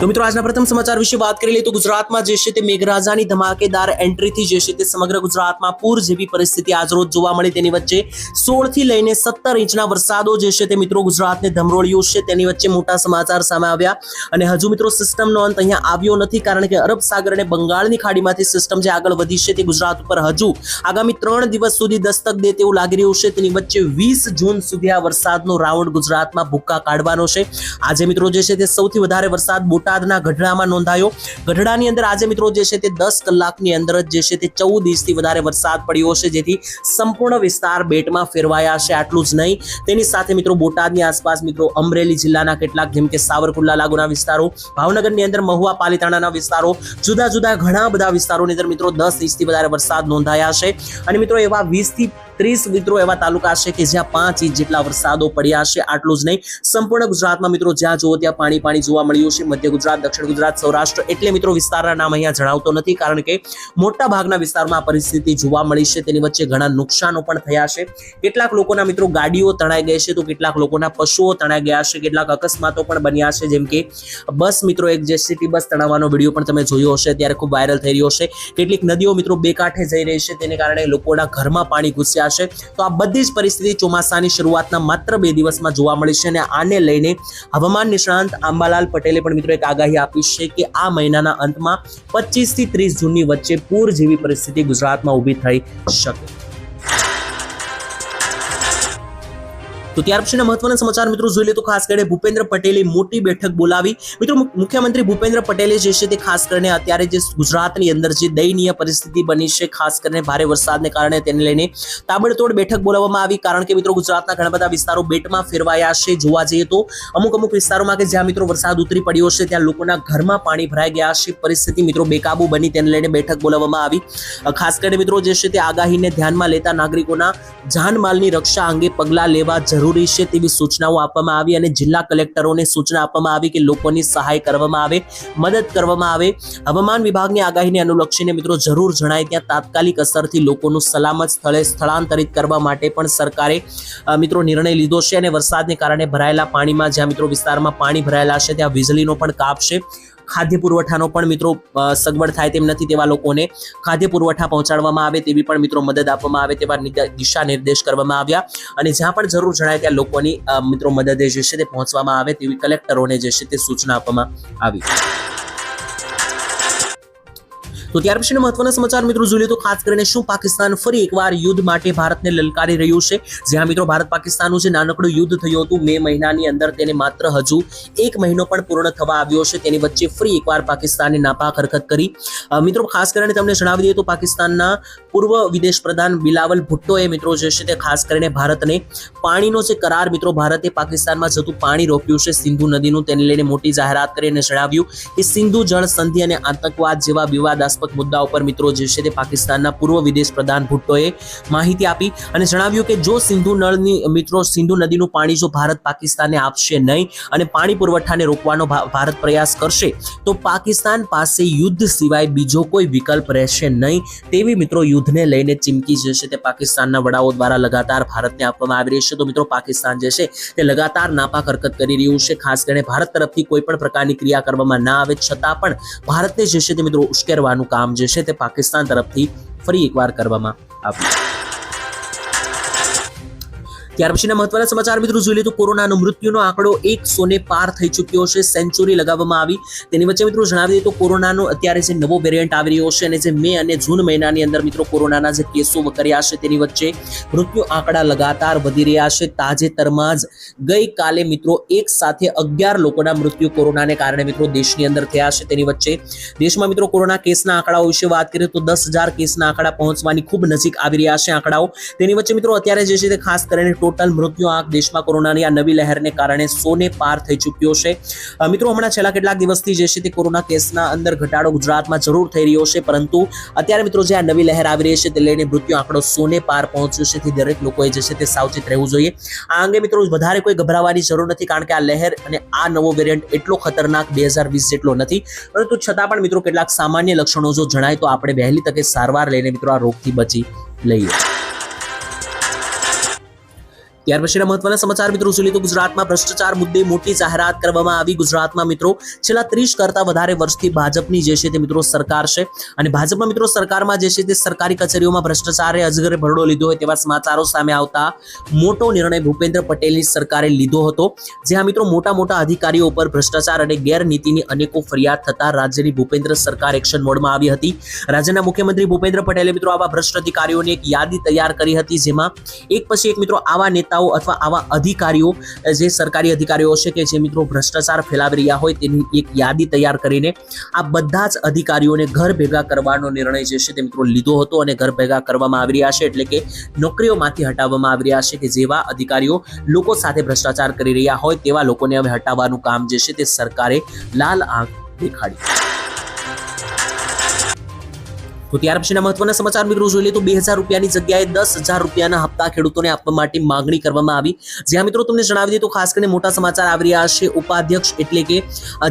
તો મિત્રો, આજના પ્રથમ સમાચાર વિશે વાત કરી લઈએ તો ગુજરાતમાં જે છે તે મેઘરાજાની ધમાકેદાર એન્ટ્રીથી જે છે તે સમગ્ર ગુજરાતમાં પૂર જેવી પરિસ્થિતિ આજરોજ જોવા મળી. તેની વચ્ચે સોળથી લઈને સત્તર ઇંચના વરસાદો જે છે તે મિત્રો ગુજરાતને ધમરોળ્યું છે. તેની વચ્ચે મોટા સમાચાર સામે આવ્યા અને હજુ મિત્રો સિસ્ટમનો અંત અહીંયા આવ્યો નથી કારણ કે અરબ સાગર અને બંગાળની ખાડીમાંથી સિસ્ટમ જે આગળ વધી છે તે ગુજરાત ઉપર હજુ આગામી ત્રણ દિવસ સુધી દસ્તક દે તેવું લાગી રહ્યું છે. તેની વચ્ચે વીસ જૂન સુધી આ વરસાદનો રાઉન્ડ ગુજરાતમાં ભૂક્કા કાઢવાનો છે. આજે મિત્રો જે છે તે સૌથી વધારે વરસાદ બોટાદના ગઢડામાં નોંધાયો. ગઢડાની અંદર આજે મિત્રો જે છે તે દસ કલાકની અંદર જ છે તે ચૌદ ઇંચથી વધારે વરસાદ પડ્યો છે જેથી સંપૂર્ણ વિસ્તાર બેટમાં ફેરવાયા છે આટલું જ નહીં. તેની સાથે મિત્રો બોટાદની આસપાસ મિત્રો અમરેલી જિલ્લાના કેટલાક, જેમ કે સાવરકુંડલા લાગુના વિસ્તારો, ભાવનગરની અંદર મહુવા પાલીતાણાના વિસ્તારો, જુદા જુદા ઘણા બધા વિસ્તારોની અંદર મિત્રો દસ ઇંચથી વધારે વરસાદ નોંધાયા છે અને મિત્રો એવા વીસથી ત્રીસ મિત્રો એવા તાલુકા છે કે જ્યાં પાંચ ઇંચ જેટલા વરસાદો પડ્યા છે આટલું જ નહીં. સંપૂર્ણ ગુજરાતમાં મિત્રો જ્યાં જુઓ ત્યાં પાણી પાણી જોવા મળ્યું છે મધ્ય ગુજરાત, દક્ષિણ ગુજરાત, સૌરાષ્ટ્ર એટલે મિત્રો વિસ્તારના નામ અહીંયા જણાવતો નથી કારણ કે મોટા ભાગના વિસ્તારમાં પરિસ્થિતિ જોવા મળી છે. તેની વચ્ચે ઘણા નુકસાનો પણ થયા છે. કેટલાક લોકોના મિત્રો ગાડીઓ તણાઈ ગઈ છે તો કેટલાક લોકોના પશુઓ તણાઈ ગયા છે. કેટલાક અકસ્માતો પણ બન્યા છે. જેમ કે બસ મિત્રો એક જે સિટી બસ તણાવવાનો વીડિયો પણ તમે જોયો હશે. ત્યારે ખૂબ વાયરલ થઈ રહ્યો છે. કેટલીક નદીઓ મિત્રો બે કાંઠે જઈ રહી છે. તેને કારણે લોકોના ઘરમાં પાણી ઘૂસ્યા છે. તો આ બધી જ પરિસ્થિતિ ચોમાસાની શરૂઆતના માત્ર બે દિવસમાં જોવા મળી છે અને આને લઈને હવામાન નિષ્ણાંત આંબાલાલ પટેલે પણ મિત્રો એક આગાહી આપી છે કે આ મહિનાના અંતમાં પચીસથી ત્રીસ જૂનની વચ્ચે પૂર જેવી પરિસ્થિતિ ગુજરાતમાં ઊભી થઈ શકે. તો ત્યાર પછીના મહત્વના સમાચાર મિત્રો જોઈ લે તો ખાસ કરીને ભૂપેન્દ્ર પટેલે મોટી બેઠક બોલાવી. મિત્રો મુખ્યમંત્રી ભૂપેન્દ્ર પટેલે જે છે તે ખાસ કરીને અત્યારે જે ગુજરાતની અંદર જે દયનીય પરિસ્થિતિ બની છે, ખાસ કરીને ભારે વરસાદને કારણે તેને લઈને તાબડતોડ બેઠક બોલાવવામાં આવી. કારણ કે મિત્રો ગુજરાતના ઘણા બધા વિસ્તારો બેટમાં ફેરવાયા છે. જોવા જઈએ તો અમુક અમુક વિસ્તારોમાં કે જ્યાં મિત્રો વરસાદ ઉતરી પડ્યો છે, ત્યાં લોકોના ઘરમાં પાણી ભરાઈ ગયા છે. પરિસ્થિતિ મિત્રો બેકાબુ બની તેને લઈને બેઠક બોલાવવામાં આવી. ખાસ કરીને મિત્રો જે છે તે આગાહીને ધ્યાનમાં લેતા નાગરિકોના જાનમાલની રક્ષા અંગે પગલાં લેવા જરૂરી છે તેવી સૂચનાઓ આપવામાં આવી અને જિલ્લા કલેક્ટરોને સૂચના આપવામાં આવી કે લોકોની સહાય કરવામાં આવે, મદદ કરવામાં આવે. હવામાન વિભાગની આગાહીને અનુલક્ષીને મિત્રો જરૂર જણાય ત્યાં તાત્કાલિક અસરથી લોકોનું સલામત સ્થળે સ્થળાંતરિત કરવા માટે પણ સરકારે મિત્રો નિર્ણય લીધો છે અને વરસાદને કારણે ભરાયેલા પાણીમાં જ્યાં મિત્રો વિસ્તારમાં પાણી ભરાયેલા છે, ત્યાં વીજળીનો પણ કાપ છે. ખાદ્ય પુરવઠાનો પણ મિત્રો સગવડ થાય તેમ નથી તેવા લોકોને ખાદ્ય પુરવઠા પહોંચાડવામાં આવે તેવી પણ મિત્રો મદદ આપવામાં આવે તેવા દિશા નિર્દેશ કરવામાં આવ્યા. અને જ્યાં પણ જરૂર જણાય ત્યાં લોકોની મિત્રો મદદે જે છે તે પહોંચવામાં આવે તેવી કલેક્ટરોને જે છે તે સૂચના આપવામાં આવી. તો ત્યાર પછીના મહત્વના સમાચાર મિત્રો જોઈએ તો ખાસ કરીને શું પાકિસ્તાન ફરી એકવાર યુદ્ધ માટે ભારતને લલકારી રહ્યું છે? જ્યાં મિત્રો ભારત પાકિસ્તાનનું જે નાનકડું યુદ્ધ થયું હતું, મે મહિનાની અંદર તેને માત્ર હજુ એક મહિનો પણ પૂર્ણ થવા આવ્યો છે. તેની વચ્ચે ફરી એકવાર પાકિસ્તાને નાપાક હરકત કરી. મિત્રો ખાસ કરીને તમને જણાવી દઈએ તો પાકિસ્તાનના પૂર્વ વિદેશ પ્રધાન બિલાવલ ભુટ્ટોએ મિત્રો જે છે તે ખાસ કરીને ભારતને પાણીનો જે કરાર મિત્રો ભારતે પાકિસ્તાનમાં જતું પાણી રોક્યું છે. સિંધુ નદીનું તેને લઈને મોટી જાહેરાત કરીને જણાવ્યું કે સિંધુ જળ સંધિ અને આતંકવાદ જેવા વિવાદાસ્પદ મુદ્દાઓ ઉપર મિત્રો જે છે તે પાકિસ્તાનના પૂર્વ વિદેશ પ્રધાન ભુટ્ટોએ માહિતી આપી અને જણાવ્યું કે જો સિંધુ નળની, મિત્રો, સિંધુ નદીનું પાણી જો ભારત પાકિસ્તાનને આપશે નહીં અને પાણી પુરવઠાને રોકવાનો ભારત પ્રયાસ કરશે, તો પાકિસ્તાન પાસે યુદ્ધ સિવાય બીજો કોઈ વિકલ્પ રહેશે નહીં તેવી મિત્રો યુદ્ધને લઈને ચીમકી જે છે તે પાકિસ્તાનના વડાઓ દ્વારા લગાતાર ભારતને આપવામાં આવી રહી છે. તો મિત્રો, પાકિસ્તાન જે છે તે લગાતાર નાપાક હરકત કરી રહ્યું છે. ખાસ કરીને ભારત તરફથી કોઈ પણ પ્રકારની ક્રિયા કરવામાં ના આવે છતાં પણ ભારતને જે છે તે મિત્રો ઉશ્કેરવાનું કામ જે છે તે પાકિસ્તાન તરફથી ફરી એકવાર કરવામાં આવ્યું. ત્યાર પછીના મહત્વના સમાચાર મિત્રો જોઈ લઈએ તો કોરોનાનો મૃત્યુનો આંકડો એકસો ને પાર થઈ ચૂક્યો છે. સેન્ચુરી લગાવવામાં આવી. તેની વચ્ચે મિત્રો જણાવી દઈએ તો કોરોનાનો અત્યારે જે નવો વેરિયન્ટ આવી રહ્યો છે અને જે મે અને જૂન મહિનાની અંદર મિત્રો કોરોનાના જે કેસો કર્યા છે તેની વચ્ચે મૃત્યુ આંકડા લગાતાર વધી રહ્યા છે. તાજેતરમાં જ ગઈકાલે મિત્રો એક સાથે અગિયાર લોકોના મૃત્યુ કોરોનાને કારણે મિત્રો દેશની અંદર થયા છે. તેની વચ્ચે દેશમાં મિત્રો કોરોના કેસના આંકડાઓ વિશે વાત કરીએ તો દસ હજાર કેસના આંકડા પહોંચવાની ખૂબ નજીક આવી રહ્યા છે આંકડાઓ. તેની વચ્ચે મિત્રો અત્યારે જે છે તે ખાસ કરીને ટોટલ મૃત્યુ આંક દેશમાં કોરોનાની આ નવી લહેરને કારણે સોને પાર થઈ ચૂક્યો છે. મિત્રો, હમણાં છેલ્લા કેટલાક દિવસથી જે છે તે કોરોના કેસના અંદર ઘટાડો ગુજરાતમાં જરૂર થઈ રહ્યો છે, પરંતુ અત્યારે, મિત્રો, જે આ નવી લહેર આવી રહી છે તે લઈને મૃત્યુ આંકડો સોને પાર પહોંચ્યો છે તે દરેક લોકોએ જે છે તે સાવચેત રહેવું જોઈએ. આ અંગે, મિત્રો, વધારે કોઈ ગભરાવાની જરૂર નથી કારણ કે આ લહેર અને આ નવો વેરિયન્ટ એટલો ખતરનાક બે હજાર વીસ જેટલો નથી. પરંતુ છતાં પણ, મિત્રો, કેટલાક સામાન્ય લક્ષણો જો જણાય તો આપણે વહેલી તકે સારવાર લઈને, મિત્રો, આ રોગથી બચી લઈએ. ત્યાર પછીના મહત્વના સમાચાર મિત્રો જોઈએ તો ગુજરાતમાં ભ્રષ્ટાચાર મુદ્દે મોટી જાહેરાત કરવામાં આવી. ગુજરાતમાં મિત્રો છેલ્લા ત્રીસ કરતા વધારે વર્ષથી ભાજપની જે છે તે મિત્રો સરકાર છે. અને ભાજપમાં મિત્રો સરકારમાં જે છે તે સરકારી કચેરીઓમાં ભ્રષ્ટાચારે અજગરે ભરડો લીધો હોય તેવા સમાચારો સામે આવતા મોટો નિર્ણય ભૂપેન્દ્ર પટેલની સરકારે લીધો હતો. જ્યાં મિત્રો મોટા મોટા અધિકારીઓ ઉપર ભ્રષ્ટાચાર અને ગેરનીતિની અનેકો ફરિયાદ થતા રાજ્યની ભૂપેન્દ્ર સરકાર એક્શન મોડમાં આવી હતી. રાજ્યના મુખ્યમંત્રી ભૂપેન્દ્ર પટેલે મિત્રો આવા ભ્રષ્ટ અધિકારીઓની એક યાદી તૈયાર કરી હતી, જેમાં એક પછી એક મિત્રો આવા નેતાઓ અથવા આવા અધિકારીઓ, જે સરકારી અધિકારીઓ છે કે જે મિત્રો ભ્રષ્ટાચાર ફેલાવી રહ્યા હોય તેની એક યાદી તૈયાર કરીને આ બધા જ અધિકારીઓને ઘર ભેગા કરવાનો નિર્ણય જે છે તે મિત્રો લીધો હતો અને ઘર ભેગા કરવામાં આવી રહ્યા છે. એટલે કે નોકરીઓમાંથી હટાવવામાં આવી રહ્યા છે કે જેવા અધિકારીઓ લોકો સાથે ભ્રષ્ટાચાર કરી રહ્યા હોય તેવા લોકોને હવે હટાવવાનું કામ જે છે તે સરકારે લાલ આંખ દેખાડી તો ત્યાર પછીના મહત્વના સમાચાર મિત્રો જોઈ લે તો બે હજાર રૂપિયાની જગ્યાએ દસ હજાર રૂપિયાના હપ્તા ખેડૂતોને આપવા માટે માંગણી કરવામાં આવી. જ્યાં મિત્રો તમને જણાવી દઈએ તો ખાસ કરીને મોટા સમાચાર આવી રહ્યા છે. ઉપાધ્યક્ષ એટલે કે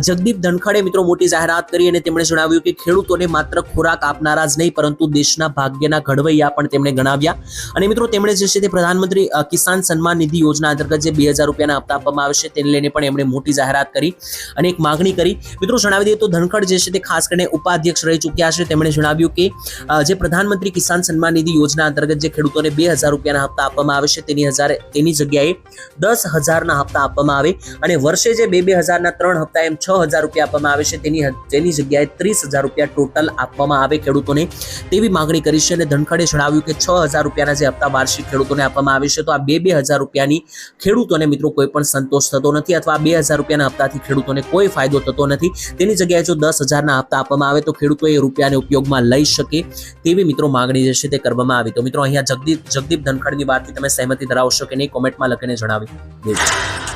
જગદીપ ધનખડે મિત્રો મોટી જાહેરાત કરી અને તેમણે જણાવ્યું કે ખેડૂતોને માત્ર ખોરાક આપનારા જ નહીં, પરંતુ દેશના ભાગ્યના ઘડવૈયા પણ તેમણે ગણાવ્યા. અને મિત્રો તેમણે જે છે તે પ્રધાનમંત્રી કિસાન સન્માન નિધિ યોજના અંતર્ગત જે બે હજાર રૂપિયાના હપ્તા આપવામાં આવે છે તેને લઈને પણ એમણે મોટી જાહેરાત કરી અને એક માગણી કરી. મિત્રો જણાવી દઈએ તો ધનખડ જે છે તે ખાસ કરીને ઉપાધ્યક્ષ રહી ચૂક્યા છે. તેમણે જણાવ્યું કે અ, જે પ્રધાનમંત્રી કિસાન સન્માન નિધિ યોજના અંતર્ગત જે ખેડૂતોને બે હજાર રૂપિયાના હપ્તા આપવામાં આવે છે તેની હજાર તેની જગ્યાએ દસ હજારના હપ્તા આપવામાં આવે અને વર્ષે જે બે બે હજારના ત્રણ હપ્તા એમ છ હજાર રૂપિયા આપવામાં આવે છે તેની તેની જગ્યાએ ત્રીસ હજાર રૂપિયા ટોટલ આપવામાં આવે ખેડૂતોને તેવી માગણી કરી છે અને ધનખડે જણાવ્યું કે છ હજાર રૂપિયાના જે હપ્તા વાર્ષિક ખેડૂતોને આપવામાં આવે છે તો આ બે બે હજાર રૂપિયાની ખેડૂતોને મિત્રો કોઈ પણ સંતોષ થતો નથી અથવા બે હજાર રૂપિયાના હપ્તાથી ખેડૂતોને કોઈ ફાયદો થતો નથી. તેની જગ્યાએ જો દસ હજારના હપ્તા આપવામાં આવે તો ખેડૂતો એ રૂપિયાને ઉપયોગમાં લઈ શકે તેવી મિત્રો માગણી જે છે તે કરવામાં આવી. તો મિત્રો, અહીંયા જગદીપ જગદીપ ધનખડની વાતથી તમે સહેમતી ધરાવશો કે નહીં કોમેન્ટમાં લખીને જણાવી દેજો.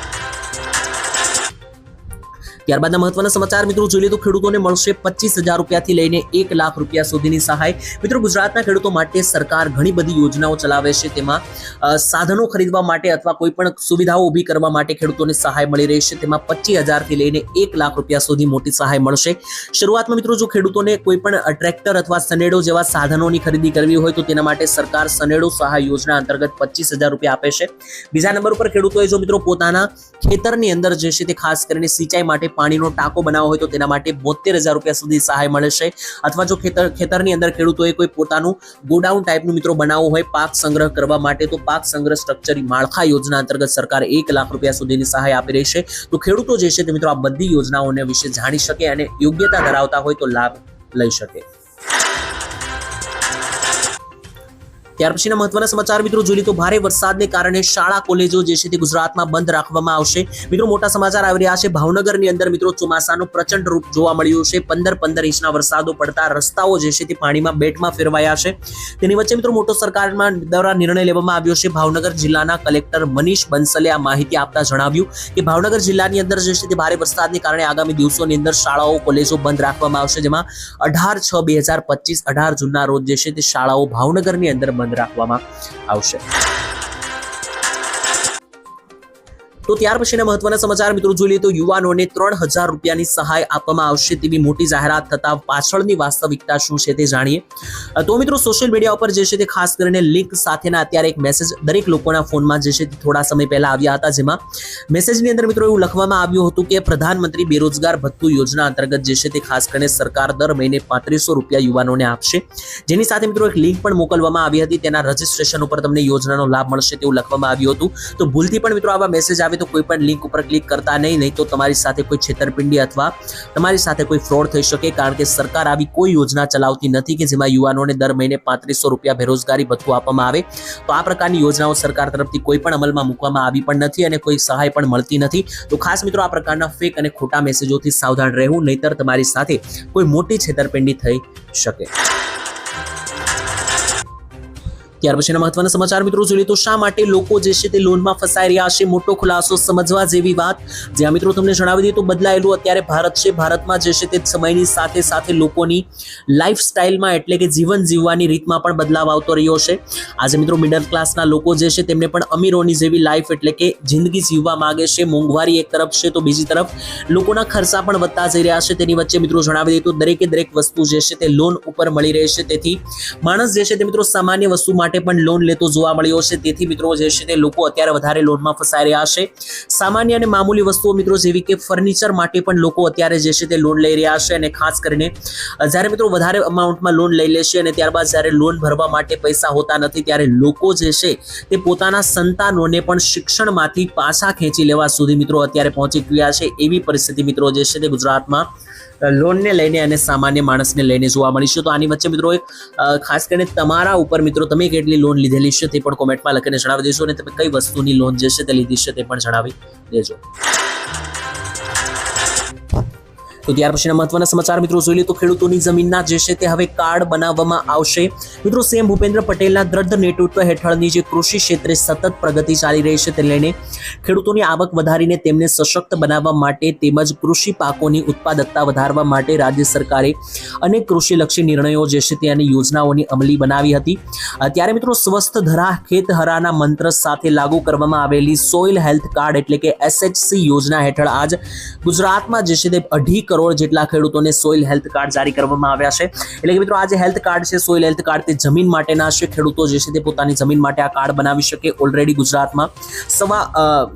ત્યારબાદના મહત્વના સમાચાર, મિત્રો, જોઈએ તો ખેડૂતોને મળશે પચીસ હજાર રૂપિયાથી લઈને એક લાખ રૂપિયા સુધીની સહાય. મિત્રો, ગુજરાતના ખેડૂતો માટે સરકાર ઘણી બધી યોજનાઓ ચલાવે છે. તેમાં સાધનો ખરીદવા માટે અથવા કોઈ પણ સુવિધાઓ ઊભી કરવા માટે ખેડૂતોને સહાય મળી રહી છે. તેમાં પચીસ હજારથી લઈને એક લાખ રૂપિયા સુધી મોટી સહાય મળશે. શરૂઆતમાં, મિત્રો, જો ખેડૂતોને કોઈ પણ ટ્રેક્ટર અથવા સનેડો જેવા સાધનોની ખરીદી કરવી હોય તો તેના માટે સરકાર સનેડો સહાય યોજના અંતર્ગત પચીસ હજાર રૂપિયા આપે છે. બીજા નંબર ઉપર ખેડૂતોએ જો, મિત્રો, પોતાના ખેતરની અંદર જે છે તે ખાસ કરીને સિંચાઈ માટે પાણીનો ટાંકો બનાવવો હોય તો તેના માટે બોતેર હજાર રૂપિયા સુધી સહાય મળે છે. અથવા જો ખેતર, ખેતરની અંદર ખેડૂતોએ કોઈ પોતાનું ગોડાઉન ટાઈપનું મિત્રો બનાવવું હોય પાક સંગ્રહ કરવા માટે, તો પાક સંગ્રહ સ્ટ્રક્ચર માળખા યોજના અંતર્ગત સરકાર એક લાખ રૂપિયા સુધીની સહાય આપી રહી છે. તો ખેડૂતો જે છે તે મિત્રો આ બધી યોજનાઓને વિશે જાણી શકે અને યોગ્યતા ધરાવતા હોય તો લાભ લઈ શકે. ત્યાર પછીના મહત્વના સમાચાર, મિત્રો, જોઈએ તો ભારે વરસાદને કારણે શાળા, કોલેજો જે છે તે ગુજરાતમાં બંધ રાખવામાં આવશે. મિત્રો, મોટા સમાચાર આવી રહ્યા છે. ભાવનગરની અંદર, મિત્રો, ચોમાસાનું પ્રચંડ રૂપ જોવા મળ્યું છે. પંદર પંદર ઇંચના વરસાદો પડતા રસ્તાઓ જે છે તે પાણીમાં બેટમાં ફેરવાયા છે. તેની વચ્ચે, મિત્રો, મોટો સરકારમાં દ્વારા નિર્ણય લેવામાં આવ્યો છે. ભાવનગર જિલ્લાના કલેક્ટર મનીષ બંસલે આ માહિતી આપતા જણાવ્યું કે ભાવનગર જિલ્લાની અંદર જે છે તે ભારે વરસાદને કારણે આગામી દિવસોની અંદર શાળાઓ, કોલેજો બંધ રાખવામાં આવશે. જેમાં અઢાર છ બે હજાર પચીસ અઢાર જૂનના રોજ જે છે તે શાળાઓ ભાવનગરની અંદર બંધ રાખવામાં આવશે. તો ત્યાર પછીના મહત્વના સમાચાર, મિત્રો જોઈ લઈએ તો યુવાનોને ત્રણ હજાર રૂપિયાની સહાય આપવામાં આવશે તેવી મોટી જાહેરાત થતા પાછળની વાસ્તવિકતા શું છે તે જાણીએ. તો મિત્રો સોશિયલ મીડિયા ઉપર જે છે તે ખાસ કરીને લિંક સાથેના અત્યારે એક મેસેજ દરેક લોકોના ફોનમાં જે છે તે થોડા સમય પહેલા આવ્યા હતા, જેમાં મેસેજની અંદર મિત્રો એવું લખવામાં આવ્યું હતું કે પ્રધાનમંત્રી બેરોજગાર ભથ્થું યોજના અંતર્ગત જે છે તે ખાસ કરીને સરકાર દર મહિને પાંત્રીસો રૂપિયા યુવાનોને આપશે. જેની સાથે મિત્રો એક લિંક પણ મોકલવામાં આવી હતી, તેના રજીસ્ટ્રેશન ઉપર તમને યોજનાનો લાભ મળશે તેવું લખવામાં આવ્યું હતું. તો ભૂલથી પણ મિત્રો આવા મેસેજ આવે તો કોઈ પણ લિંક ઉપર ક્લિક કરતા નહીં નહીં તો તમારી સાથે કોઈ છેતરપિંડી અથવા તમારી સાથે કોઈ ફ્રોડ થઈ શકે, કારણ કે સરકાર આવી કોઈ યોજના ચલાવતી નથી કે જેમાં યુવાનોને દર મહિને પાંત્રીસો રૂપિયા બેરોજગારી ભથ્થું આપવામાં આવે. તો આ પ્રકારની યોજનાઓ સરકાર તરફથી કોઈ પણ અમલમાં મૂકવામાં આવી પણ નથી અને કોઈ સહાય પણ મળતી નથી. તો ખાસ મિત્રો, આ પ્રકારના ફેક અને ખોટા મેસેજોથી સાવધાન રહેવું, નહીતર તમારી સાથે કોઈ મોટી છેતરપિંડી થઈ શકે. ત્યાર મહત્વના સમાચાર મિત્રો જોઈએ તો શા માટે લોકો જે છે તે લોનમાં ફસાઈ રહ્યા છે? મોટો ખુલાસો સમજવા જેવી વાત. જ્યાં મિત્રો તમને જણાવી દઈએ તો બદલાયેલું અત્યારે ભારત છે. ભારતમાં જે છે તે સમયની સાથે સાથે લોકોની લાઇફસ્ટાઇલમાં એટલે કે જીવન જીવવાની રીતમાં પણ બદલાવ આવતો રહ્યો છે. આજે મિત્રો મિડલ ક્લાસના લોકો જે છે તેમને પણ અમીરોની જેવી લાઈફ એટલે કે જિંદગી જીવવા માગે છે. મોંઘવારી એક તરફ છે તો બીજી તરફ લોકોના ખર્ચા પણ વધતા જઈ રહ્યા છે. તેની વચ્ચે મિત્રો જણાવી દઈએ તો દરેકે દરેક વસ્તુ જે છે તે લોન ઉપર મળી રહે છે. તેથી માણસ જે છે તે મિત્રો સામાન્ય વસ્તુ માટે પણ લોન લેતો જોવા મળ્યો છે. તેથી મિત્રો જે છે તે લોકો અત્યારે વધારે લોનમાં ફસાઈ રહ્યા છે. સામાન્ય અને મામૂલી વસ્તુઓ મિત્રો જેવી કે ફર્નિચર માટે પણ લોકો અત્યારે જે છે તે લોન લઈ રહ્યા છે અને ખાસ કરીને જ્યારે મિત્રો વધારે અમાઉન્ટમાં લોન લઈ લેશે અને ત્યારબાદ જ્યારે લોન ભરવા માટે પૈસા હોતા નથી ત્યારે લોકો જે છે તે પોતાના સંતાનોને પણ શિક્ષણમાંથી પાછા ખેંચી લેવા સુધી મિત્રો અત્યારે પહોંચી ગયા છે. એવી પરિસ્થિતિ મિત્રો જે છે તે ગુજરાતમાં લોનને લઈને અને સામાન્ય માણસને લઈને જોવા મળીશું તો આની વચ્ચે મિત્રો ખાસ કરીને તમારા ઉપર મિત્રો તમે કેટલી લોન લીધેલી છે તે પણ કોમેન્ટમાં લખીને જણાવી દેજો અને તમે કઈ વસ્તુની લોન જે છે તે લીધી છે તે પણ જણાવી દેજો. તો ત્યાર પછીના મહત્વના સમાચાર મિત્રો જોઈ લે તો ખેડૂતોની જમીનના જે છે તે હવે કાર્ડ બનાવવામાં આવશે. મિત્રો, સીએમ ભૂપેન્દ્ર પટેલના દ્રઢ નેતૃત્વ હેઠળની જે કૃષિ ક્ષેત્રે સતત પ્રગતિ ચાલી રહી છે તે લઈને ખેડૂતોની આવક વધારીને તેમને સશક્ત બનાવવા માટે તેમજ કૃષિ પાકોની ઉત્પાદકતા વધારવા માટે રાજ્ય સરકારે અનેક કૃષિલક્ષી નિર્ણયો જે છે તે અને યોજનાઓની અમલી બનાવી હતી. ત્યારે મિત્રો, સ્વસ્થ ધરા ખેત હરાના મંત્ર સાથે લાગુ કરવામાં આવેલી સોઇલ હેલ્થ કાર્ડ એટલે કે એસએચસી યોજના હેઠળ આજ ગુજરાતમાં જે છે તે અઢી કરોડ જેટલા ખેડૂતોને સોઇલ હેલ્થ કાર્ડ જારી કરવામાં આવ્યા છે. એટલે કે મિત્રો, આ જે હેલ્થ કાર્ડ છે, સોઇલ હેલ્થ કાર્ડ તે જમીન માટેના છે. ખેડૂતો જે છે તે પોતાની જમીન માટે આ કાર્ડ બનાવી શકે. ઓલરેડી ગુજરાતમાં સવા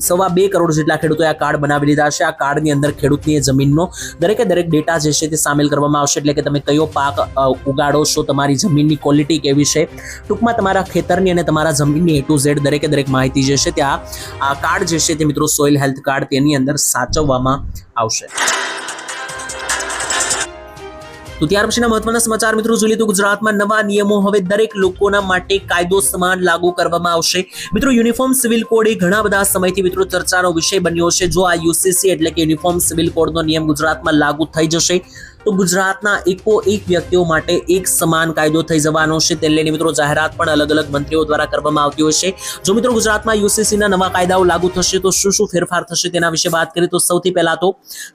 સવા બે કરોડ જેટલા ખેડૂતોએ આ કાર્ડ બનાવી લીધા છે. આ કાર્ડની અંદર ખેડૂતની જમીનનો દરેકે દરેક ડેટા જે છે તે સામેલ કરવામાં આવશે. એટલે કે તમે કયો પાક ઉગાડો છો, તમારી જમીનની ક્વોલિટી કેવી છે. ટૂંકમાં તમારા ખેતરની અને તમારા જમીનની એ ટુ ઝેડ દરેકે દરેક માહિતી જે છે તે આ કાર્ડ જે છે તે મિત્રો, સોઇલ હેલ્થ કાર્ડ તેની અંદર સાચવવામાં આવશે. તો ત્યાર પછીના મહત્વના સમાચાર મિત્રો જોઈએ તો ગુજરાતમાં નવા નિયમો હવે દરેક લોકોના માટે કાયદો સમાન લાગુ કરવામાં આવશે. મિત્રો યુનિફોર્મ સિવિલ કોડ એ ઘણા બધા સમયથી મિત્રો ચર્ચાનો વિષય બન્યો છે. જો આ યુસીસી એટલે કે યુનિફોર્મ સિવિલ કોડનો નિયમ ગુજરાતમાં લાગુ થઈ જશે તો ગુજરાતના એકો એક વ્યક્તિઓ માટે એક સમાન કાયદો થઈ જવાનો છે. તે લઈને મિત્રો, જાહેરાત પણ અલગ અલગ મંત્રીઓ દ્વારા કરવામાં આવતી હોય છે. જો મિત્રો ગુજરાતમાં યુસીસીના નવા કાયદાઓ લાગુ થશે તો શું શું ફેરફાર થશે તેના વિશે વાત કરીએ તો સૌથી પહેલા તો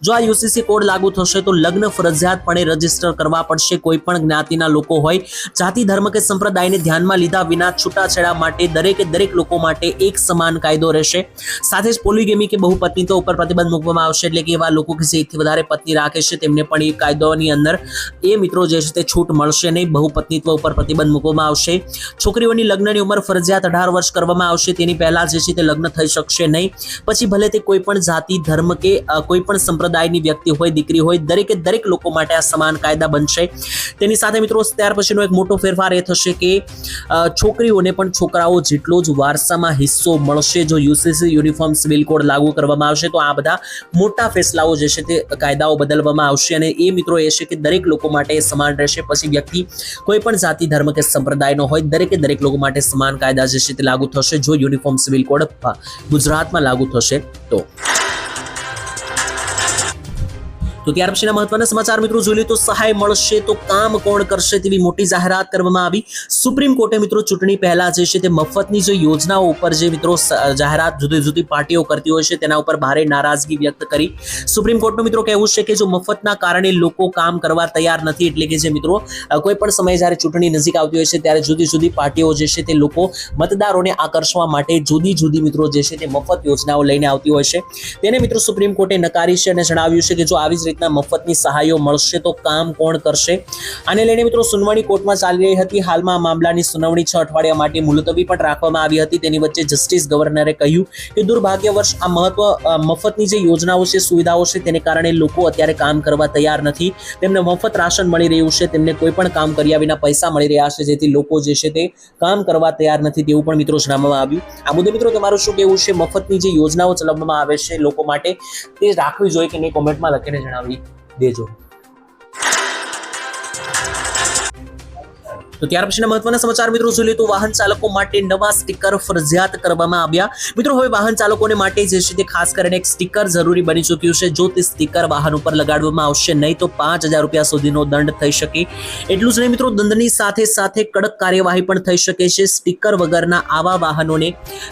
જો આ યુસીસી કોડ લાગુ થશે તો લગ્ન ફરજિયાતપણે રજિસ્ટર કરવા પડશે. કોઈ પણ જ્ઞાતિના લોકો હોય, જાતિ, ધર્મ કે સંપ્રદાયને ધ્યાનમાં લીધા વિના છૂટાછેડા માટે દરેકે દરેક લોકો માટે એક સમાન કાયદો રહેશે. સાથે જ પોલીગેમી કે બહુપત્નીત્વ ઉપર પ્રતિબંધ મૂકવામાં આવશે. એટલે કે એવા લોકો કે જે વધારે પત્ની રાખે છે, તેમને પણ એ કાયદાઓની અંદર. એ મિત્રો જે છે તે છૂટ મળશે નહીં. બહુપત્નીત્વ ઉપર પ્રતિબંધ મૂકવામાં આવશે. છોકરીઓની લગ્નની ઉંમર ફરજિયાત અઢાર વર્ષ કરવામાં આવશે. તેની પહેલાં જે છે તે લગ્ન થઈ શકશે નહીં. પછી ભલે તે કોઈ પણ જાતિ, ધર્મ કે કોઈ પણ સંપ્રદાયની વ્યક્તિ હોય, દીકરી હોય, દરેકે દરેક લોકો માટે આ સમાન કાયદા બનશે. તેની સાથે મિત્રો ત્યાર પછીનો એક મોટો ફેરફાર એ થશે કે છોકરીઓને પણ છોકરાઓ જેટલો જ વારસામાં હિસ્સો મળશે જો યુસીસી યુનિફોર્મ સિવિલ કોડ લાગુ કરવામાં આવશે, તો આ બધા મોટા ફેસલાઓ જે છે તે કાયદાઓ બદલવામાં આવશે અને એ મિત્રો એ છે કે દરેક લોકો માટે સમાન રહેશે. પછી વ્યક્તિ કોઈ પણ જાતિ, ધર્મ કે સંપ્રદાયનો હોય, દરેકે દરેક લોકો માટે સમાન કાયદા જે છે તે લાગુ થશે. જો યુનિફોર્મ સિવિલ કોડ ગુજરાતમાં લાગુ થશે તો. તો ત્યાર પછીના મહત્વના સમાચાર મિત્રો જોઈ તો સહાય મળશે તો કામ કોણ કરશે તેવી મોટી જાહેરાત કરવામાં આવી. સુપ્રીમ કોર્ટે મિત્રો ચૂંટણી પહેલા જે છે તે મફતની જે યોજનાઓ ઉપર જે મિત્રો જાહેરાત જુદી જુદી પાર્ટીઓ કરતી હોય છે તેના ઉપર ભારે નારાજગી વ્યક્ત કરી. સુપ્રીમ કોર્ટનું મિત્રો કહેવું છે કે જો મફતના કારણે લોકો કામ કરવા તૈયાર નથી એટલે કે જે મિત્રો કોઈ પણ સમયે જ્યારે ચૂંટણી નજીક આવતી હોય છે ત્યારે જુદી જુદી પાર્ટીઓ જે છે તે લોકો મતદારોને આકર્ષવા માટે જુદી જુદી મિત્રો જે છે તે મફત યોજનાઓ લઈને આવતી હોય છે. તેને મિત્રો સુપ્રીમ કોર્ટે નકારી છે અને જણાવ્યું છે કે જો આવી જ રીતના મફતની સહાયો મળશે તો કામ કોણ કરશે? આને લઈને મિત્રો સુનાવણી કોર્ટમાં ચાલી રહી હતી. હાલમાં મામલાની સુનાવણી છ અઠવાડિયા માટે મુલતવી પણ રાખવામાં આવી હતી. તેની વચ્ચે જસ્ટિસ ગવર્નરે કહ્યું કે દુર્ભાગ્યવશ આ મહત્વ મફતની જે યોજનાઓ છે, સુવિધાઓ છે, તેને કારણે લોકો અત્યારે કામ કરવા તૈયાર નથી. તેમને મફત રાશન મળી રહ્યું છે. તેમને કોઈ પણ કામ કર્યા વિના પૈસા મળી રહ્યા છે. જેથી લોકો જે છે તે કામ કરવા તૈયાર નથી તેવું પણ મિત્રો જણાવવામાં આવ્યું. આ મુદ્દે મિત્રો તમારું શું કહેવું છે? મફતની જે યોજનાઓ ચલાવવામાં આવે છે લોકો માટે તે રાખવી જોઈએ કે નહીં? કોમેન્ટમાં લખીને જણાવી દેજો. તો ત્યાર પછીના મહત્વના સમાચાર મિત્રો જોઈએ તો વાહન ચાલકો માટે નવા સ્ટીકર ફરજિયાત કરવામાં આવ્યા. મિત્રો, હવે વાહન ચાલકોને માટે જે છે તે ખાસ કરીને એક સ્ટીકર જરૂરી બની ચૂક્યું છે. જો તે સ્ટીકર વાહન ઉપર લગાડવામાં આવશે નહીં તો પાંચ રૂપિયા સુધીનો દંડ થઈ શકે. એટલું જ નહીં મિત્રો, દંડની સાથે સાથે કડક કાર્યવાહી પણ થઈ શકે છે. સ્ટીકર વગરના આવા વાહનોને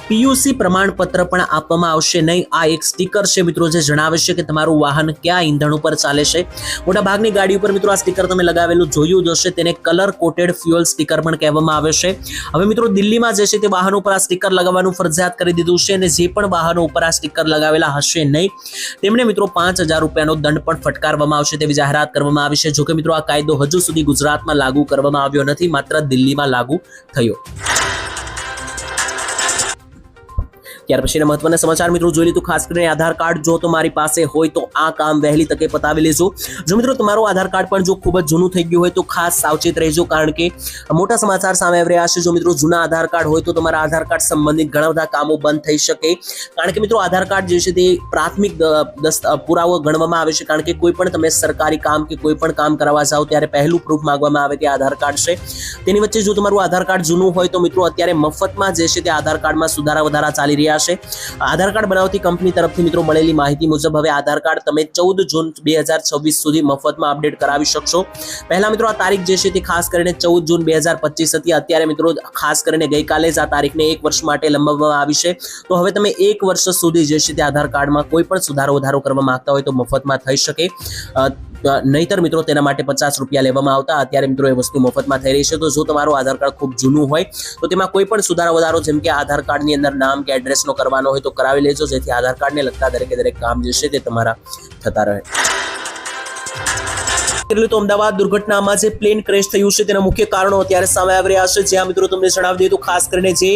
પીયુસી પ્રમાણપત્ર પણ આપવામાં આવશે નહીં. આ એક સ્ટીકર છે મિત્રો, જે જણાવે છે કે તમારું વાહન કયા ઈંધણ ઉપર ચાલે છે. મોટા ભાગની ગાડી ઉપર મિત્રો આ સ્ટીકર તમે લગાવેલું જોયું જ હશે. તેને કલર કોટેડ ફ્યુઅલ સ્ટીકર પણ કહેવામાં આવે છે. હવે મિત્રો દિલ્હીમાં જે છે તે વાહનો ઉપર આ સ્ટીકર લગાવવાનું ફરજિયાત કરી દીધું છે અને જે પણ વાહનો ઉપર આ સ્ટીકર લગાવેલા હશે નહીં, તેમણે મિત્રો પાંચ હજાર રૂપિયાનો દંડ પણ ફટકારવામાં આવશે તેવી જાહેરાત કરવામાં આવી છે. જોકે મિત્રો આ કાયદો હજુ સુધી ગુજરાતમાં લાગુ કરવામાં આવ્યો નથી, માત્ર દિલ્હીમાં લાગુ થયો. ત્યાર પછીના મહત્વના સમાચાર મિત્રો જોઈ લીધું. ખાસ કરીને આધાર કાર્ડ જો તમારી પાસે હોય તો આ કામ વહેલી તકે પતાવી લેજો. જો મિત્રો તમારું આધાર કાર્ડ પણ જો ખૂબ જ જૂનું થઈ ગયું હોય તો ખાસ સાવચેત રહેજો કારણ કે મોટા સમાચાર સામે આવી રહ્યા છે. જો મિત્રો જૂના આધાર કાર્ડ હોય તો તમારા આધાર કાર્ડ સંબંધિત ઘણા બધા કામો બંધ થઈ શકે. કારણ કે મિત્રો આધાર કાર્ડ જે છે તે પ્રાથમિક પુરાવો ગણવામાં આવે છે. કારણ કે કોઈ પણ તમે સરકારી કામ કે કોઈ પણ કામ કરવા જાઓ ત્યારે પહેલું પ્રૂફ માંગવામાં આવે તે આધાર કાર્ડ છે. તેની વચ્ચે જો તમારું આધાર કાર્ડ જૂનું હોય તો મિત્રો અત્યારે મફતમાં જે છે તે આધાર કાર્ડમાં સુધારા વધારા ચાલી રહ્યા છે આધાર કાર્ડ બનાવતી કંપની તરફથી મિત્રો મળેલી માહિતી મુજબ હવે આધાર કાર્ડ તમે ચૌદ જૂન બે હજાર છવ્વીસ સુધી મફતમાં અપડેટ કરાવી શકશો. પહેલા મિત્રો આ તારીખ જે છે તે ખાસ કરીને ચૌદ જૂન બે હજાર પચીસ હતી. અત્યારે મિત્રો ખાસ કરીને ગઈકાલે જ આ તારીખને એક વર્ષ માટે લંબાવવામાં આવી છે. તો હવે તમે એક વર્ષ સુધી જે છે તે આધાર કાર્ડમાં કોઈ પણ સુધારો વધારો કરવા માંગતા હોય તો મફતમાં થઈ શકે. નહીતર મિત્રો તેના માટે પચાસ રૂપિયા લેવામાં આવતા. અત્યારે મિત્રો એ વસ્તુ મફતમાં થઈ રહી છે. તો જો તમારું આધાર કાર્ડ ખૂબ જૂનું હોય, તો તેમાં કોઈ પણ સુધારો વધારો, જેમ કે આધાર કાર્ડની અંદર નામ કે એડ્રેસનો કરવાનો હોય તો કરાવી લેજો. જેથી આધાર કાર્ડને લગતા દરેકે દરેક કામ જે છે તે તમારા થતા રહે. એટલે તો અમદાવાદ દુર્ઘટનામાં જે પ્લેન ક્રેશ થયું છે તેના મુખ્ય કારણો અત્યારે સામે આવી રહ્યા છે. જ્યાં મિત્રો તમને જણાવી દઈએ તો ખાસ કરીને જે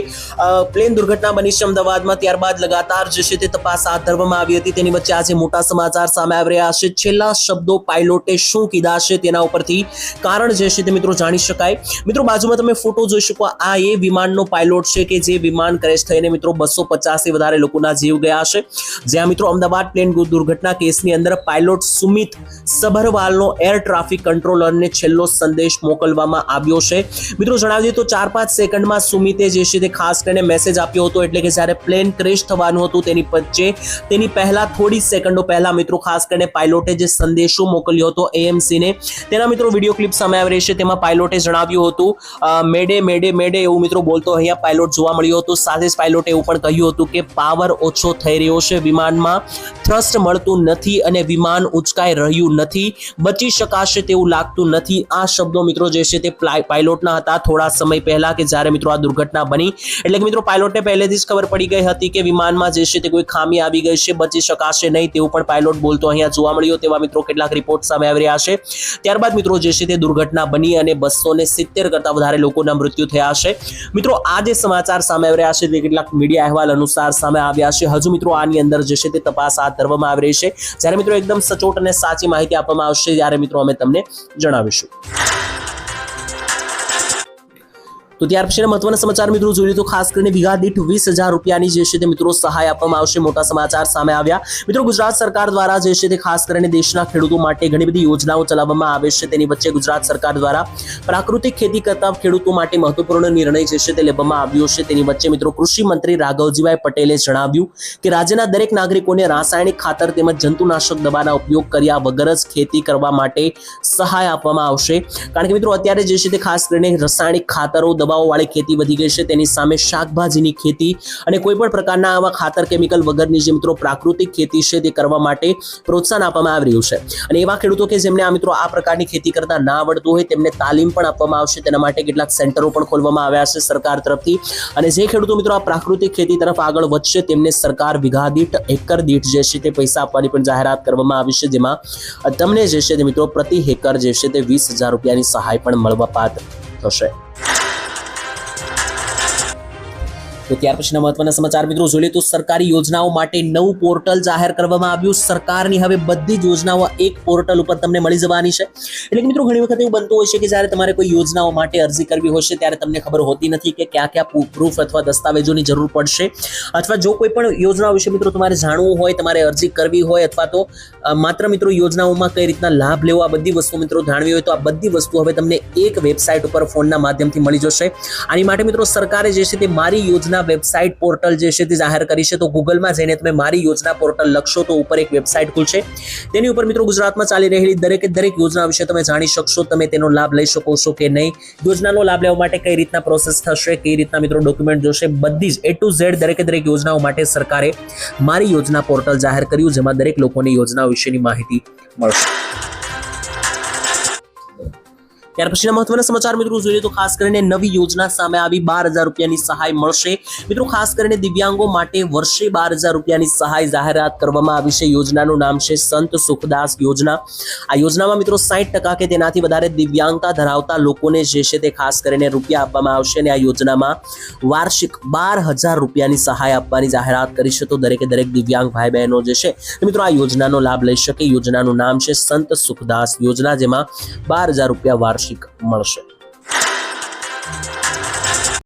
પ્લેન દુર્ઘટના બની છે અમદાવાદમાં, ત્યારબાદ લગાતાર જે છે તે તપાસ હાથ ધરવામાં આવી હતી. તેની વચ્ચે આજે મોટા સમાચાર સામે આવી રહ્યા છે. છેલ્લા શબ્દો પાયલોટે શું કીધા છે તેના ઉપરથી કારણ જે છે તે મિત્રો જાણી શકાય. મિત્રો બાજુમાં તમે ફોટો જોઈ શકો. આ એ વિમાનનો પાયલોટ છે કે જે વિમાન ક્રેશ થઈને મિત્રો બસો પચાસથી વધારે લોકોના જીવ ગયા છે. જ્યાં મિત્રો અમદાવાદ પ્લેન દુર્ઘટના કેસની અંદર પાયલોટ સુમિત સભરવાલનો એર ટ્રાફિક કંટ્રોલરને છેલ્લો સંદેશ મોકલવામાં આવ્યો છે. મિત્રો, જણાવી દઈએ તો ચાર પાંચ સેકન્ડમાં સુમિતે જે છે તે ખાસ કરીને મેસેજ આપ્યો હતો, એટલે કે જ્યારે પ્લેન ક્રેશ થવાનું હતું તેની વચ્ચે, તેની પહેલા થોડી સેકન્ડો પહેલા મિત્રો, ખાસ કરીને પાયલોટે જે સંદેશો મોકલ્યો હતો એએમસીને તેના મિત્રો વીડિયો ક્લિપ સામે આવી રહી છે. તેમાં પાયલોટે જણાવ્યું હતું મેડે મેડે મેડે એવું મિત્રો બોલતો અહીંયા પાયલોટ જોવા મળ્યો હતો. સાથે જ પાયલોટે એવું પણ કહ્યું હતું કે પાવર ઓછો થઈ રહ્યો છે વિમાનમાં થ્રસ્ટ મળતું નથી અને વિમાન ઉચકાઈ રહ્યું નથી, બચી શકાશે તેવું લાગતું નથી. આ શબ્દો મિત્રો જે છે તે પાયલોટના હતા થોડા સમય પહેલા કે જ્યારે મિત્રો આ દુર્ઘટના બની. એટલે કે મિત્રો પાયલોટને પહેલેથી જ ખબર પડી ગઈ હતી કે વિમાનમાં જે છે તે કોઈ ખામી આવી ગઈ છે, બચી શકાશે નહીં તેવું પણ પાયલોટ બોલતો અહીંયા જોવા મળ્યો. તેવા મિત્રો કેટલાક રિપોર્ટ સામે આવી રહ્યા છે. ત્યારબાદ મિત્રો જે છે તે દુર્ઘટના બની અને બસો ને સિત્તેર કરતા વધારે લોકોના મૃત્યુ થયા છે. મિત્રો આ જે સમાચાર સામે આવી રહ્યા છે તે કેટલાક મીડિયા અહેવાલ અનુસાર સામે આવ્યા છે. હજુ મિત્રો આની અંદર જે છે તે તપાસ હાથ ધરવામાં આવી રહી છે. જ્યારે મિત્રો એકદમ સચોટ અને સાચી માહિતી આપવામાં આવશે, ત્યારે મિત્રો અમે તમને જણાવીશું. તો ત્યાર પછી મહત્વના સમાચાર મિત્રો જોઈએ તો ખાસ કરીને વિઘા દીઠ વીસ હજાર રૂપિયાની જે છે તે મિત્રો સહાય આપવામાં આવશે. મોટા સમાચાર સામે આવ્યા. મિત્રો ગુજરાત સરકાર દ્વારા જે છે તે ખાસ કરીને દેશના ખેડૂતો માટે ઘણી બધી યોજનાઓ ચલાવવામાં આવે છે. તેની વચ્ચે ગુજરાત સરકાર દ્વારા પ્રાકૃતિક ખેતી કરતા ખેડૂતો માટે મહત્વપૂર્ણ નિર્ણય જે છે તે લેવામાં આવ્યો છે. તેની વચ્ચે મિત્રો કૃષિ મંત્રી રાઘવજીભાઈ પટેલે જણાવ્યું કે રાજ્યના દરેક નાગરિકોને રાસાયણિક ખાતર તેમજ જંતુનાશક દવાના ઉપયોગ કર્યા વગર જ ખેતી કરવા માટે સહાય આપવામાં આવશે. કારણ કે મિત્રો અત્યારે જે છે તે ખાસ કરીને રાસાયણિક ખાતરો દવાઓ વાળી ખેતી વધી ગઈ છે. તેની સામે શાકભાજીની ખેતી અને કોઈ પણ પ્રકારના આવા ખાતર, કેમિકલ વગરની જે મિત્રો પ્રાકૃતિક ખેતી છે તે કરવા માટે પ્રોત્સાહન આપવામાં આવી રહ્યું છે. અને એવા ખેડૂતો કે જેમને આ મિત્રો આ પ્રકારની ખેતી કરતા ના આવડતું હોય, તેમને તાલીમ પણ આપવામાં આવશે. તેના માટે કેટલાક સેન્ટરો પણ ખોલવામાં આવ્યા છે સરકાર તરફથી. અને જે ખેડૂતો મિત્રો આ પ્રાકૃતિક ખેતી તરફ આગળ વધશે, તેમને સરકાર વિઘા દીઠ, એકર દીઠ જે છે તે પૈસા આપવાની પણ જાહેરાત કરવામાં આવી છે. જેમાં તમને જે છે તે મિત્રો પ્રતિ હેકર જે છે તે વીસ હજાર રૂપિયાની સહાય પણ મળવા પાત્ર થશે. તો ત્યાર પછીના મહત્વના સમાચાર મિત્રો જોઈએ તો સરકારી યોજનાઓ માટે નવું પોર્ટલ જાહેર કરવામાં આવ્યું. સરકારની હવે બધી જ યોજનાઓ એક પોર્ટલ ઉપર તમને મળી જવાની છે. એટલે કે મિત્રો, ઘણી વખત એવું બનતું હોય છે કે જ્યારે તમારે કોઈ યોજનાઓ માટે અરજી કરવી હોય છે, ત્યારે તમને ખબર હોતી નથી કે કયા કયા પ્રૂફ અથવા દસ્તાવેજોની જરૂર પડશે. અથવા જો કોઈ પણ યોજના વિશે મિત્રો તમારે જાણવું હોય, તમારે અરજી કરવી હોય, અથવા તો માત્ર મિત્રો યોજનાઓમાં કઈ રીતના લાભ લેવો, આ બધી વસ્તુ મિત્રો જાણવી હોય, તો આ બધી વસ્તુ હવે તમને એક વેબસાઇટ ઉપર ફોનના માધ્યમથી મળી જશે. આની માટે મિત્રો સરકારે જે છે તે મારી યોજના વેબસાઇટ પોર્ટલ જે છે તે જાહેર કરી છે, તો ગૂગલમાં જઈને તમે મારી યોજના પોર્ટલ લખશો, તો ઉપર એક વેબસાઇટ ખુલશે. તેની ઉપર મિત્રો ગુજરાતમાં ચાલી રહેલી દરેકે દરેક યોજના વિશે તમે જાણી શકશો, તમે તેનો લાભ લઈ શકો છો કે નહીં. યોજનાનો લાભ લેવા માટે કઈ રીતના પ્રોસેસ થશે, કઈ રીતના મિત્રો ડોક્યુમેન્ટ જોશે, બધી જ એ ટુ ઝેડ દરેકે દરેક યોજનાઓ માટે સરકારે મારી યોજના પોર્ટલ જાહેર કર્યું, જેમાં દરેક લોકોની યોજના વિશેની માહિતી મળશે. ત્યાર પછીના મહત્વના સમાચાર મિત્રો જોઈએ તો ખાસ કરીને નવી યોજના સામે આવી બાર હજાર રૂપિયાની સહાય મળશે. મિત્રો ખાસ કરીને દિવ્યાંગો માટે વર્ષે બાર હજાર રૂપિયાની સહાય જાહેરાત કરવામાં આવી છે. યોજનાનું નામ છે સંત સુખદાસ યોજના. આ યોજનામાં મિત્રો સાહીઠ ટકા કે તેનાથી વધારે દિવ્યાંગતા ધરાવતા લોકોને જે છે તે ખાસ કરીને રૂપિયા આપવામાં આવશે અને આ યોજનામાં વાર્ષિક બાર હજાર રૂપિયાની સહાય આપવાની જાહેરાત કરી છે. તો દરેકે દરેક દિવ્યાંગ ભાઈ બહેનો જે છે મિત્રો આ યોજનાનો લાભ લઈ શકે. યોજનાનું નામ છે સંત સુખદાસ યોજના, જેમાં બાર હજાર રૂપિયા વાર્ષિક મળશે.